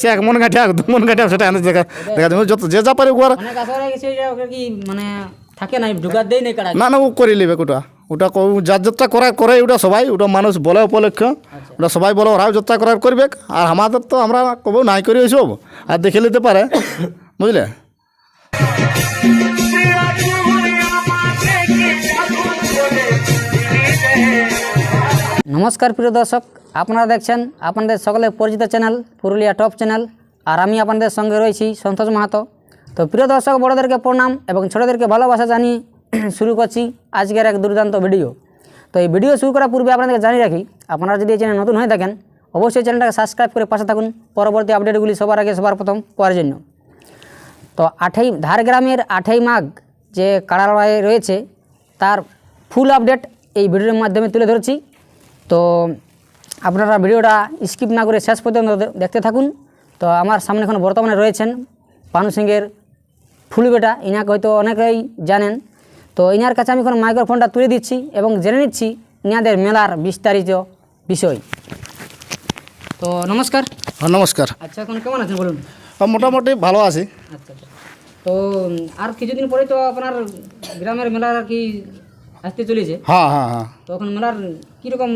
সে এক মন গাঁটে দু মন গাঁটে সেটা এনে দেখা দেখা দেবে। যত যে যা পারে ওর মানে থাকে না ঢুকা দেই নাই কাড়া না না ও করে নেবে ওটা। ওটা ক- যার যাত্রা করা করে ওটা সবাই ওটা মানুষ বলে উপলক্ষ। ওটা সবাই বলে ওরাও যাত্রা করার করবে। আর আমাদের তো আমরা কব নাই করে এসব আর দেখে নিতে পারে। বুঝলে? নমস্কার প্রিয় দর্শক, আপনারা দেখছেন আপনাদের সকলের পরিচিত চ্যানেল, পুরুলিয়া টপ চ্যানেল, আর আমি আপনাদের সঙ্গে রয়েছি সন্তোষ মাহাতো। তো প্রিয় দর্শক, বড়োদেরকে প্রণাম এবং ছোটোদেরকে ভালোবাসা জানিয়ে শুরু করছি আজকের এক দুর্দান্ত ভিডিও। তো এই ভিডিও শুরু করার পূর্বে আপনাদেরকে জানিয়ে রাখি, আপনারা যদি এই চ্যানেল নতুন হয়ে থাকেন, অবশ্যই চ্যানেলটাকে সাবস্ক্রাইব করে পাশে থাকুন। পরবর্তী আপডেটগুলি সবার আগে সবার প্রথম পাওয়ার জন্য। তো আঠাই ধারগ্রামের আঠাই মাঘ যে কাড়ালড়াই রয়েছে, তার ফুল আপডেট এই ভিডিওর মাধ্যমে তুলে ধরেছি। তো আপনারা ভিডিওটা স্কিপ না করে শেষ পর্যন্ত দেখতে থাকুন। তো আমার সামনে এখন বর্তমানে রয়েছেন পানু সিংয়ের ফুল বেটা। ইনাকে হয়তো অনেকেই জানেন। তো ইনার কাছে আমি এখন মাইক্রোফোনটা তুলে দিচ্ছি এবং জেনে নিচ্ছি ইনাদের মেলার বিস্তারিত বিষয়। তো নমস্কার। হ্যাঁ নমস্কার। আচ্ছা এখন কেমন আছেন বলুন? মোটামুটি ভালো আছি। আচ্ছা আচ্ছা। তো আর কিছুদিন পরে তো আপনার গ্রামের মেলার কি আসতে চলেছে। হ্যাঁ হ্যাঁ হ্যাঁ। তো এখন মেলার কীরকম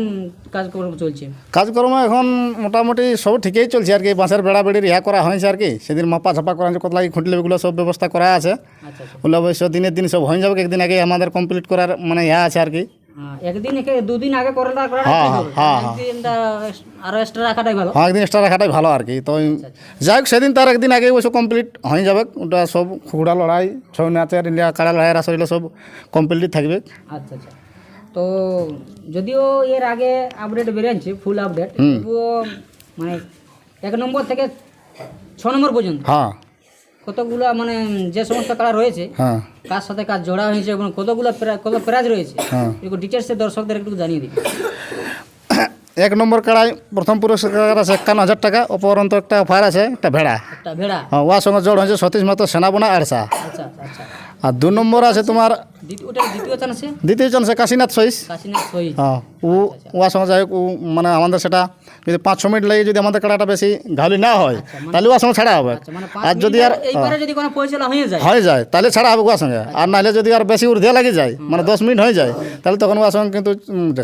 কাজকর্ম চলছে? কাজকর্ম এখন মোটামুটি সব ঠিকই চলছে আর কি। বাঁশের বেড়া বেড়ির ইয়া করা হয়েছে আর কি। সেদিন মাপা ছাপা করা হয়েছে কত লাগে খুঁটি লেবিগুলো সব ব্যবস্থা করা আছে। আচ্ছা আচ্ছা। ওগুলো অবশ্য দিনের দিন সব হয়ে যাবে একদিন আগে আমাদের কমপ্লিট করার মানে ইয়া আছে আর কি। হ্যাঁ, একদিন দুদিন আগে করাটা করাটা হ্যাঁ, হ্যাঁ, আরও এক্সট্রা রাখাটাই ভালো। হ্যাঁ একদিন এক্সট্রা রাখাটাই ভালো আর কি। তো যাই হোক সেদিন তার একদিন আগে ওইসব কমপ্লিট হয়ে যাবে। ওটা সব খুঁড়া লড়াই ছৌ নাচের ইন্ডিয়া কাড়া লড়াই রাস সব কমপ্লিট থাকবে। আচ্ছা আচ্ছা। তো যদিও এর আগে আপডেট বেরিয়েছে ফুল আপডেট তবুও মানে এক নম্বর থেকে ছ নম্বর পর্যন্ত। হ্যাঁ। কতগুলো মানে যে সমস্ত কালার রয়েছে হ্যাঁ। কার সাথে কাজ জোড়া হয়েছে এবং কতগুলো কত প্রাইজ রয়েছে হ্যাঁ। এরকম ডিটেলসে দর্শকদের একটু জানিয়ে দিন। এক নম্বর কাড়াই প্রথম পুরস্কার আছে একান্ন হাজার টাকা অপরন্ত একটা অফার আছে একটা ভেড়া। একটা ভেড়া। হ্যাঁ ওয়ার সঙ্গে জড় হয়েছে সতীশ মাত্র সেনাবোনা আড়সা আচ্ছা আচ্ছা আচ্ছা। আর দু নম্বর আছে তোমার দ্বিতীয় চান্সে কাশীনাথ সইস। হ্যাঁ ও ওয়ার সঙ্গে যাই হোক ও মানে আমাদের সেটা যদি পাঁচ ছ মিনিট লাগে যদি আমাদের কাড়াটা বেশি ঘালি না হয় তাহলে ওয়ার সঙ্গে ছাড়া হবে। আচ্ছা মানে আর যদি আর পরিচালনা হয়ে। যায়। তাহলে ছাড়া হবে ওয়ার সঙ্গে আর নাহলে যদি আর বেশি ঊর্ধ্বে লাগে যায় মানে দশ মিনিট হয়ে যায় তাহলে তখন ওয়ার সঙ্গে কিন্তু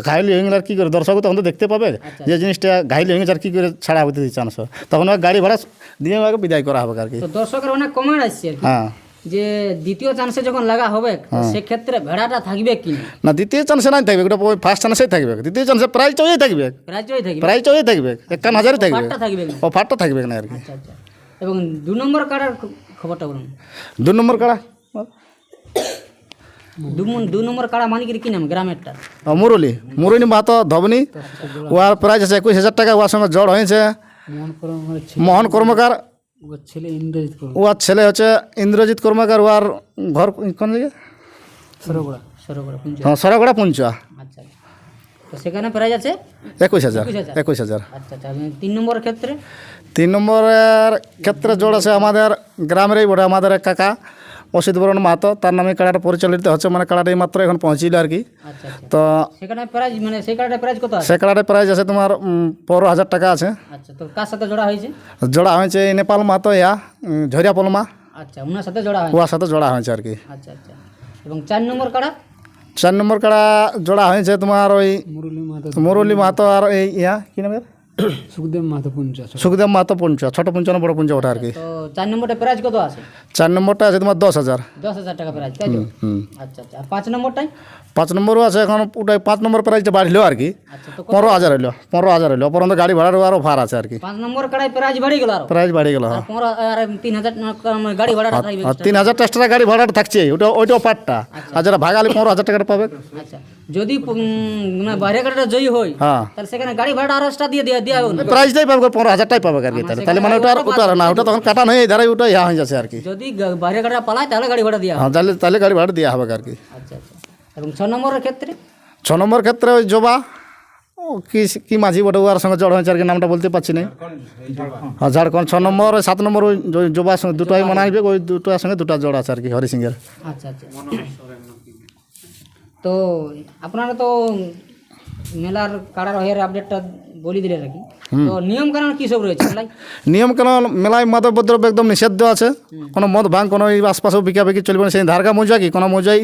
ঘাইলি হয়ে গেলে আর কী করে দর্শক তখন তো দেখতে পাবে যে জিনিসটা ঘাইলি হয়ে গেছে আর কী করে ছাড়া হতে চান্স তখন গাড়ি ভাড়া দিয়ে বিদায় করা হবে আর কি। দর্শকের অনেক কমেন্ট আসছে হ্যাঁ। যে দ্বিতীয় চান্সে যখন লাগা হবে সেক্ষেত্রে ভেড়াটা থাকবে কি? না দ্বিতীয় চান্সে নাই থাকবে ওটা ফার্স্ট চান্সেই থাকবে। দ্বিতীয় চান্সে প্রায় চয়েই থাকবে। রাজ্যই থাকবে? প্রায় চয়েই থাকবে একান্ন হাজারই থাকবে। না? অফারটা থাকবে না আর কি। আচ্ছা আচ্ছা। এবং দু নম্বর কার্ডের খবরটা বলুন। দু নম্বর কাড়া? দু নম্বর কাড়া মালিকের কি নাম? গ্রামেরটা? ও, মুরলি। মুরলি মাহাতো ধবনি। ওয়ার প্রাইস আছে একুশ হাজার টাকা ওয়ার সঙ্গে জড় হয়েছে। মোহন কর্মকার। ইন্দ্রজিৎ ছেলে হচ্ছে ইন্দ্রজিৎ কর্মকার ওর ঘর কোন পুঞ্জ। হ্যাঁ সরগড়া পুঞ্চা আচ্ছা আচ্ছা। সেখানে প্রাইজ আছে? একুশ হাজার একুশ হাজার। আচ্ছা তিন নম্বরের ক্ষেত্রে? তিন নম্বরের ক্ষেত্রে জোর আছে আমাদের গ্রামেরই বটে আমাদের কাকা। অসিত বরণ মাহাতো তার নামে কাড়াটা পরিচালিত হচ্ছে মানে এই মাত্র এখন পৌঁছিল আর কি। আচ্ছা আচ্ছা। তো মানে সেই কার্ডের প্রাইজ আছে? সে কাড়াটার প্রাইস আছে তোমার পনেরো হাজার টাকা আছে। আচ্ছা সাথে জোড়া হয়েছে? জোড়া হয়েছে এই নেপাল মাহাতো ইয়া ঝরিয়া পলমা। আচ্ছা ওনার সাথে জোড়া হয়েছে? সাথে জোড়া হয়েছে আর কি। আচ্ছা আচ্ছা। এবং চার নম্বর কাড়া? চার নম্বর কাড়া জোড়া হয়েছে তোমার ওই মুরলী মাহাতো আর এই ইয়া কি নাম এর? সুখদেব মাহাতো পঞ্চাশ সুখদেব মাহাতো পুঞ্চা ছোট পুঞ্চা না বড় পুঞ্চা ওটা আর কি। চার নম্বরটা প্রাইজ কত আছে? চার নম্বরটা আছে তোমার দশ হাজার। দশ হাজার টাকা প্রাইজ তাই আচ্ছা আচ্ছা। পাঁচ নম্বরটাই? পাঁচ নম্বরও আছে এখন ওটাই পাঁচ নম্বর প্রাইসটা বাড়লো আর কি। আচ্ছা পনেরো হাজার হইল পনেরো হাজার হইল। অপরন্ত গাড়ি ভাড়ারও আরও ভার আছে আর কি। পাঁচ নম্বর কাড়াই প্রাইজ বাড়ি গেল আরও। প্রাইস বাড়ি গেল হ্যাঁ। আর পনেরো তিন হাজার টাকা মানে গাড়ি ভাড়াটা থাকবে তিন হাজার এক্সট্রা গাড়ি ভাড়াটা থাকছে ওটা ওইটাও পাটটা আর যারা ভাগালি পনেরো হাজার টাকাটা পাবে। আচ্ছা। যদি মানে বাইরে গাড়িটা জয়ী হয় হ্যাঁ। তাহলে সেখানে গাড়ি ভাড়া আরও এক্সট্রা দিয়ে দিয়ে? প্রাইসটাই পাবে পনেরো হাজারটাই পাবে আর কি তাহলে তাহলে মানে ওটা আর ওটা আর না ওটা তখন কাটানো হয়ে দাঁড়ায় ওটা ইয়া হয়ে যাচ্ছে আর কি। যদি বাইরে গাড়িটা পালায় তাহলে গাড়ি ভাড়া দেওয়া হ্যাঁ তাহলে তাহলে গাড়ি ভাড়া দেওয়া হবে আর কি। আচ্ছা আচ্ছা। এবং ছ নম্বরের ক্ষেত্রে? ছ নম্বর ক্ষেত্রে ওই জবা। ও কি কি মাঝি বটে ওর সঙ্গে জড় হয়েছে আর কি নামটা বলতে পারছি না। হ্যাঁ ঝাড়খণ্ড ছ নম্বর ওই সাত নম্বর ওই জবার সঙ্গে দুটোই মনে আসবে ওই দুটোর সঙ্গে দুটো জড় আছে আর কি হরি সিংয়ের আচ্ছা আচ্ছা। তো আপনারা তো মেলার কাড়ার হয়ের আপডেটটা বলি দিলে আর কি তো নিয়ম কারণ কি সব রয়েছে মেলায়? নিয়ম কেন মেলায় মাদক দ্রব্য একদম নিষিদ্ধ আছে। কোনো মদ ভাঙ কোনো এই আশপাশেও বিকা বিকি চলবে না। সেই ধারকা মৌজা কি? কোনো মৌজাই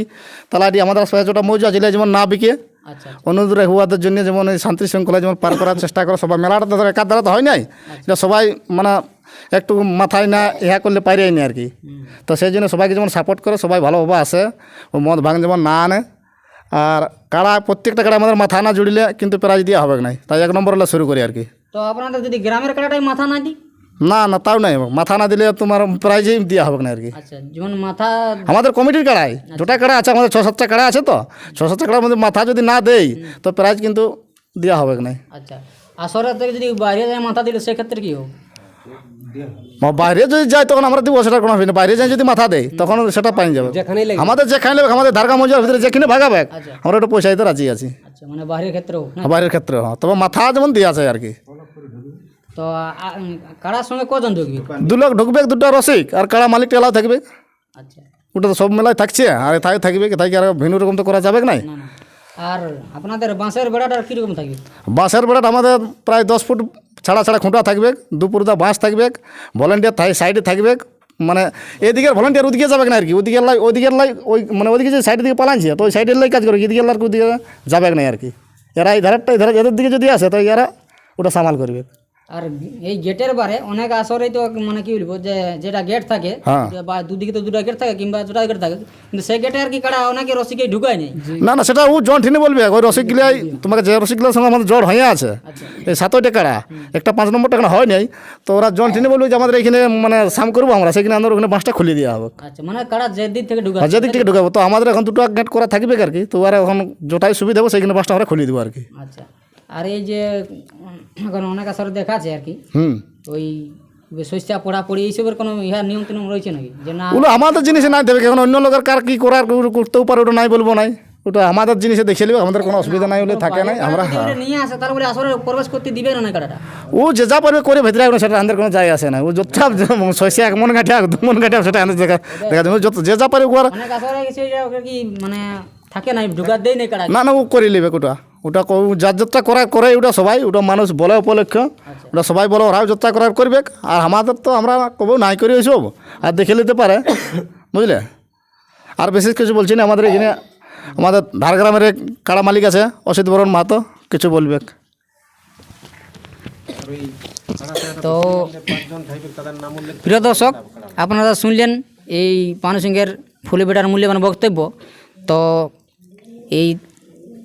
তালাটি আমাদের আশপাশে যেটা মৌজা ছিল যেমন না বিকে আচ্ছা। অনুদূরে হুয়াদের জন্য যেমন এই শান্তি শৃঙ্খলা যেমন পার করার চেষ্টা করে সবাই মেলাটা তো একার দ্বারা তো হয় নাই। এটা সবাই মানে একটু মাথায় না ইহা করলে পাইরেই নি আর কি। তো সেই জন্য সবাইকে যেমন সাপোর্ট করে সবাই ভালোভাবে আসে। ও মদ ভাঙ যেমন না আনে আর কাড়া প্রত্যেকটা কাড়া আমাদের মাথা না জুড়িলে কিন্তু প্রাইজ দেওয়া হবে নাই। তাই এক নম্বর হলে শুরু করি আর কি। তো আপনাদের যদি গ্রামের কাটাটাই মাথা না দিই? না না তাও নাই। মাথা না দিলে তোমার প্রাইজই দেওয়া হবে না আর কি। আচ্ছা যেমন মাথা আমাদের কমিটির কাড়াই দুটা কাড়া আছে আমাদের ছ সাতটা কাড়া আছে তো। ছ সাতটা কাড়ার মধ্যে মাথা যদি না দেই তো প্রাইজ কিন্তু দেওয়া হবে না আচ্ছা আসরের থেকে যদি বাইরে যায় মাথা দিলে সেক্ষেত্রে কি হবে? বা বাইরে যদি যায় তখন আমরা দিব সেটা কোনো না বাইরে যাই যদি মাথা দেয় তখন সেটা পাই যাবে। আমাদের যেখানে লাগবে আমাদের ধারকা মজার ভিতরে যেখানে ভাগাবে আচ্ছা। আমরা একটু পয়সা দিতে রাজি আছি। আচ্ছা মানে বাইরের ক্ষেত্রেও বাইরের ক্ষেত্রে হ্যাঁ। তবে মাথা যেমন দেওয়া আছে আর কি। তো কারার সঙ্গে কজন ঢুকবে? দু লোক ঢুকবে দুটা রসিক আর কাড়া মালিক টেলাও থাকবে। আচ্ছা। ওটা তো সব মেলায় থাকছে আর তাই থাকবে তাই কি আর ভিন্ন রকম তো করা যাবে নাই? আর আপনাদের বাঁশের বেড়াটা কীরকম থাকবে? বাঁশের বেড়াটা আমাদের প্রায় দশ ফুট ছাড়া ছাড়া খুঁটা থাকবে দুপুরদা বাঁশ থাকবে ভলেন্টিয়ার সাইডে থাকবে মানে এদিকের ভলেন্টিয়ার ওদিকে যাবে না আর কি, ওদিকের লাই ওদিকের লাই ওই মানে ওদিকে যে সাইডের দিকে পালাইছে, তো ওই সাইডের লাই কাজ করে, এদিকের লার ওদিকে যাবে না আর কি। এরা এই ধারেরটা এই ধারে এদের দিকে যদি আসে, তো এরা ওটা সামাল করবে। আর এই গেটের বারে অনেক আসরেই তো মানে কি বলব যে যেটা গেট থাকে হ্যাঁ। বা দুদিকে তো দুটা গেট থাকে কিংবা দুটা গেট থাকে কিন্তু সেই গেটে আর কি কারা অনেকে রসিকে ঢুকায় নেই। না না সেটা ও জন ঠিনে বলবে ওই রসিকগুলাই তোমাকে যে রসিকগুলোর সঙ্গে আমাদের জ্বর হয়ে আছে এই সাতই টাকাটা একটা পাঁচ নম্বর টাকা হয় নাই তো ওরা জন ঠিনে বলবে যে আমাদের এখানে মানে সাম করব আমরা সেখানে আমাদের ওখানে বাঁশটা খুলে দেওয়া হবে আচ্ছা মানে কারা যে দিক থেকে ঢুকায় আর যেদিক থেকে ঢুকাবো তো আমাদের এখন দুটো গেট করা থাকবে আর কি তো আর এখন যেটাই সুবিধা হবে সেইখানে বাসটা আমরা খুলে দেবো আর কি। আচ্ছা। আর এই যে এখন অনেক আসরে দেখা আছে আর কি। হুম। ওই শস্যা এইসবের কোনো ইহা নিয়ম টিয়ম রয়েছে নাকি? যে না ওগুলো আমাদের জিনিসে নাই দেবে এখন অন্য লোকের কার কি করার করতেও পারে ওটা নাই বলব নাই। ওটা আমাদের জিনিসে দেখে নেবে আমাদের কোনো অসুবিধা নাই বলে থাকে নাই আমরা নিয়ে আসে তারপরে আসরে প্রবেশ করতে দিবে না কাটাটা ও যে যা পারবে করে ভেতরে আসবে সেটা আমাদের কোনো যায় আসে না। ও যত শস্য এক মন মন সেটা আমাদের দেখা দেখা যাবে যত যে যা ওর মানে থাকে না ঢুকার দেয় না কাটা না না ও করে নেবে ওটা। ওটা ক- যার যতটা করা করে ওটা সবাই ওটা মানুষ বলে উপলক্ষ। ওটা সবাই বলে ওরাও যতটা করার করবে। আর আমাদের তো আমরা কব নাই করি ওইসব। আর দেখে নিতে পারে। বুঝলে? আর বিশেষ কিছু বলছি না আমাদের এখানে আমাদের ধারগ্রামের এক কাড়া মালিক আছে অসিত বরণ মাহাতো কিছু বলবে? তো প্রিয় দর্শক আপনারা শুনলেন এই পানু সিংহের ফুলে বেটার মূল্যবান বক্তব্য। তো এই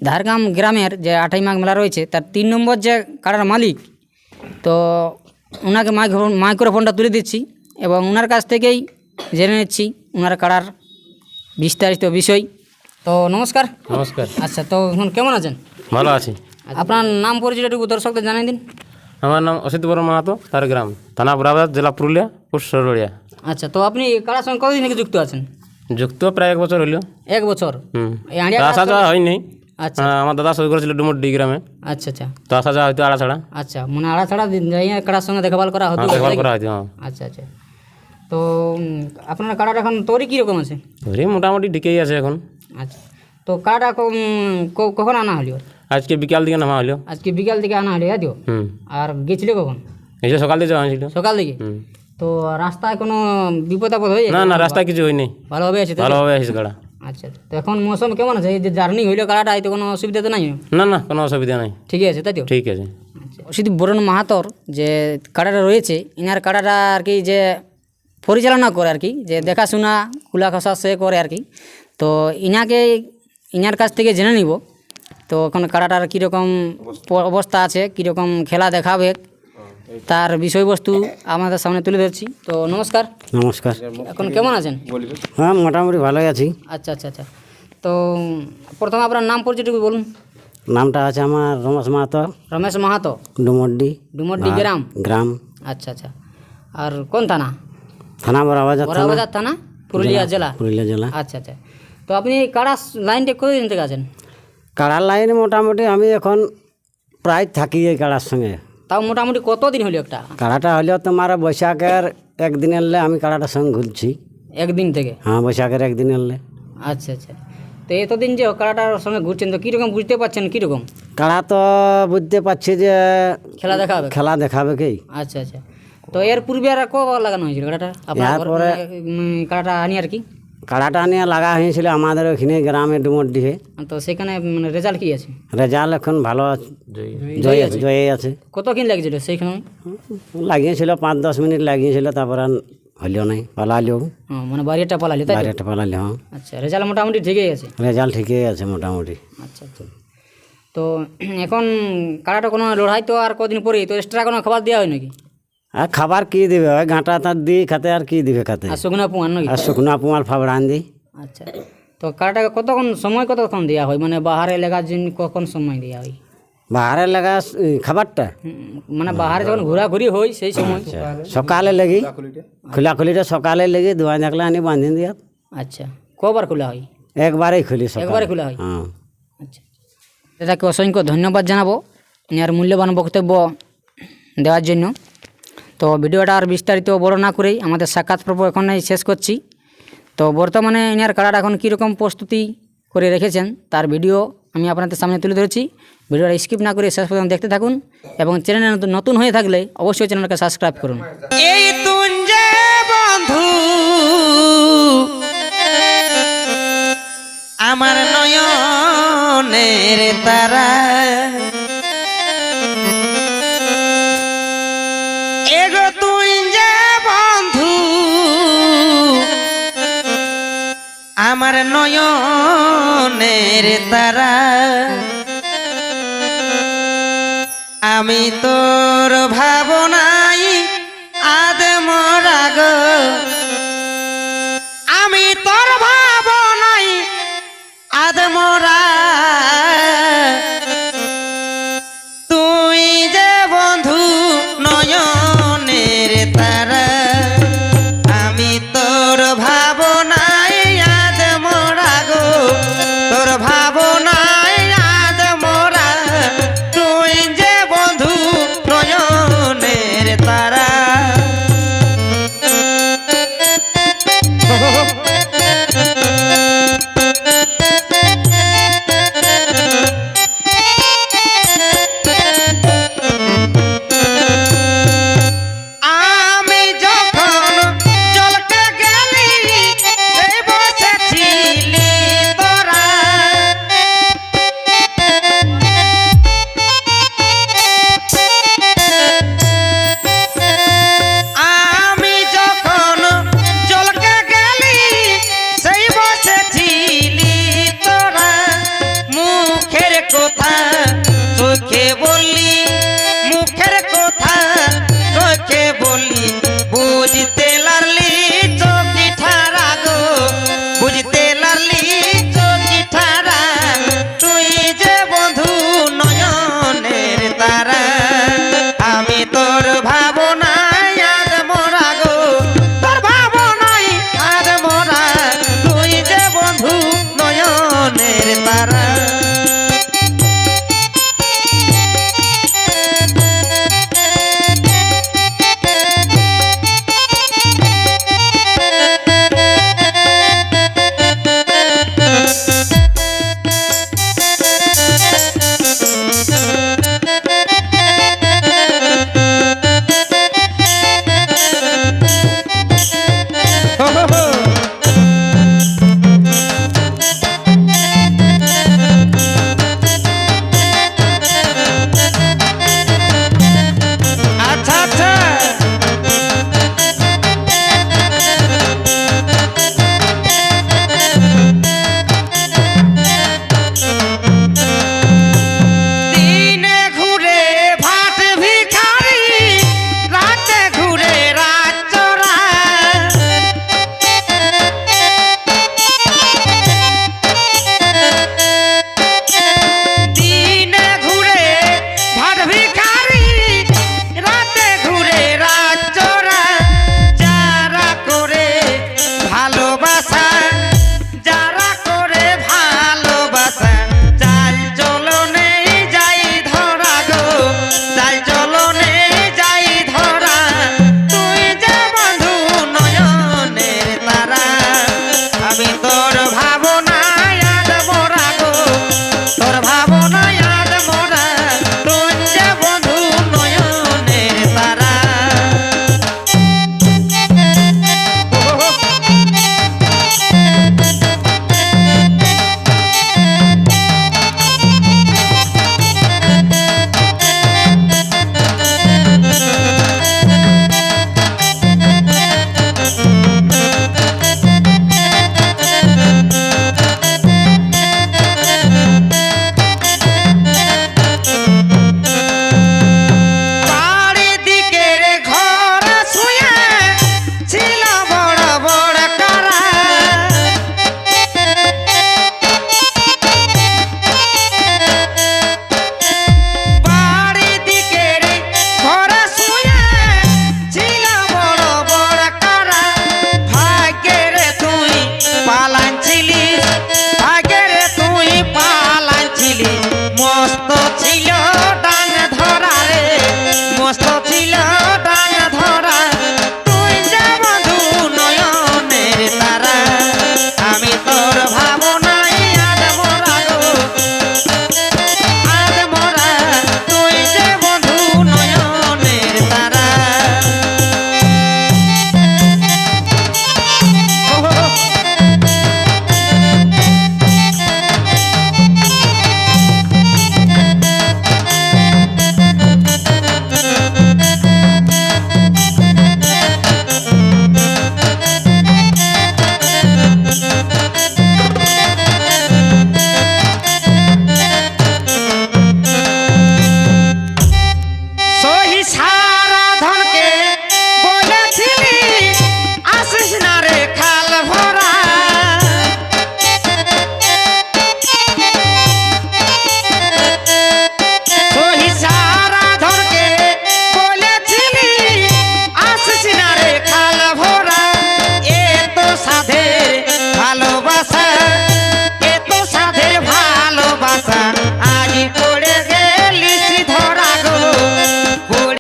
ধারগাম গ্রামের যে আঠাই মাঘ মেলা রয়েছে তার তিন নম্বর যে কারার মালিক তো ওনাকে মাইক্রোফোন মাইক্রোফোনটা তুলে দিচ্ছি এবং ওনার কাছ থেকেই জেনে নিচ্ছি ওনার কারার বিস্তারিত বিষয়। তো নমস্কার। নমস্কার। আচ্ছা তো এখন কেমন আছেন? ভালো আছি। আপনার নাম পরিচয়টুকু দর্শকদের জানিয়ে দিন। আমার নাম অসিত বড় মাহাতো তার গ্রাম থানা বরাবাদ জেলা পুরুলিয়া পোস্ট আচ্ছা তো আপনি কারার সঙ্গে কতদিন থেকে যুক্ত আছেন? যুক্ত প্রায় এক বছর হইল। এক বছর। এই আসা যাওয়া হয়নি। আচ্ছা হ্যাঁ, আমার দাদা সই করেছিল ডুমুরডি গ্রামে আচ্ছা আচ্ছা তো আসা যাওয়া হয়তো আড়া ছাড়া আচ্ছা মানে আড়া ছাড়া যাইয়া কাড়ার সঙ্গে দেখাভাল করা হতো দেখভাল করা হয়তো হ্যাঁ আচ্ছা আচ্ছা তো উম, আপনার কাড়াটা এখন তৈরি কীরকম আছে ধরি মোটামুটি ঢিকেই আছে এখন আচ্ছা তো কাড়াটা ক- উম, ক- কখন আনা হলো আজকে বিকাল দিকে নামা হইল আজকে বিকাল থেকে আনা হলো দিও হুম আর গেছিল কখন এই যে সকাল দিয়ে যাওয়া হয়েছিল সকাল থেকে হুম তো রাস্তায় কোনো বিপদ আপদ হয়ে না না রাস্তায় কিছু হয়নি ভালোভাবে আছে তো? ভালোভাবে আসিস গাড়া আচ্ছা তো এখন মৌসুম কেমন আছে? এই যে জার্নি হইল তো কোনো অসুবিধা তো নাই? না না কোনো অসুবিধা নাই। ঠিকই আছে তাই তো? ঠিক আছে। অসিত বরুণ মাহাতর যে কাড়াটা রয়েছে ইনার কাড়াটা আর কি যে পরিচালনা করে আর কি যে দেখাশোনা কুলা খসা সে করে আর কি। তো ইনাকে ইনার কাছ থেকে জেনে নিব। তো এখন কাড়াটার কীরকম অবস্থা আছে কীরকম খেলা দেখাবে তার বিষয়বস্তু আমাদের সামনে তুলে ধরছি। তো নমস্কার। নমস্কার। এখন কেমন আছেন? হ্যাঁ মোটামুটি ভালোই আছি। আচ্ছা আচ্ছা আচ্ছা। তো প্রথমে আপনার নাম পরিচয়টুকু বলুন। নামটা আছে আমার রমেশ মাহাতো। রমেশ মাহাতো? ডুমড্ডি ডুমরডি গ্রাম? গ্রাম। আচ্ছা আচ্ছা। আর কোন থানা? থানা বড়াবাজার থানা। বড়াবাজার থানা? পুরুলিয়া জেলা পুরুলিয়া জেলা। আচ্ছা আচ্ছা। তো আপনি কারা লাইনটা কতদিন থেকে আছেন? কাড়ার লাইনে মোটামুটি আমি এখন প্রায় থাকি এই কাড়ার সঙ্গে। তাও মোটামুটি কতদিন হলো একটা? কাড়াটা হলেও তোমার বৈশাখের একদিন এলে আমি কাড়াটার সঙ্গে ঘুরছি। একদিন থেকে? হ্যাঁ বৈশাখের একদিন এলে আচ্ছা আচ্ছা। তো এতদিন যে কাড়াটার সঙ্গে ঘুরছেন তো কীরকম বুঝতে পারছেন কীরকম? কাড়া তো বুঝতে পারছি যে খেলা দেখাবে? খেলা দেখাবে কি? আচ্ছা আচ্ছা। তো এর পূর্বে আর কবার লাগানো হয়েছিল কাড়াটা? আপনার কাড়াটা আনি আর কি? কাড়াটা নিয়ে লাগা হয়েছিল আমাদের ওখানে গ্রামে ডুমর দিকে। তো সেখানে মানে রেজাল্ট কি আছে? রেজাল্ট এখন ভালো আছে। জয়। আছে জয় আছে। কত কিন লাগছিল সেইখানে? লাগিয়েছিল পাঁচ দশ মিনিট লাগিয়েছিল তারপর আর হইলেও নাই পালালিও মানে বাড়িটা পালালি তাই? বাইরেটা পালালি হ্যাঁ। আচ্ছা রেজাল্ট মোটামুটি ঠিকই আছে? রেজাল্ট ঠিকই আছে মোটামুটি। আচ্ছা আচ্ছা। তো এখন কাড়াটা কোনো লড়াই তো আর কদিন পরেই তো এক্সট্রা কোনো খাবার দেওয়া হয় নাকি? আর খাবার কি দিবে? ওই ঘাঁটা তার দিই খাতে আর কি দিবে খাতে? আর শুকনো পুয়ান নাকি? আর শুকনা পুমাল ফাবড়ান দিই আচ্ছা। তো কাড়াটাকে কতক্ষণ সময় কতক্ষণ দেওয়া হয়? মানে বাহারে লেগার জন্য কখন সময় দেওয়া হয়? বাহারে লাগা খাবারটা? মানে বাহারে যখন ঘোরাঘুরি হয় সেই সময়। সকালে লেগি? খোলা খুলিটা সকালে লেগে ধোয়া দেখলে আনি বাঁধি দিয়া। আচ্ছা। কবার খোলা হয়? একবারেই খুলি একবারে খোলা হয়? হ্যাঁ। আচ্ছা। দাদাকে অসংখ্য ধন্যবাদ জানাব। ইনার মূল্যবান বক্তব্য দেওয়ার জন্য। তো ভিডিওটা আর বিস্তারিত বড় না করেই আমাদের সাক্ষাৎ পর্ব এখানেই শেষ করছি। তো বর্তমানে ইনার কাড়াটা এখন কীরকম প্রস্তুতি করে রেখেছেন তার ভিডিও আমি আপনাদের সামনে তুলে ধরেছি। ভিডিওটা স্কিপ না করে শেষ পর্যন্ত দেখতে থাকুন এবং চ্যানেলে নতুন হয়ে থাকলে অবশ্যই চ্যানেলকে সাবস্ক্রাইব করুন। আমার নয়নের তারা। আমার নয়নের তারা। আমি তোর ভাবনা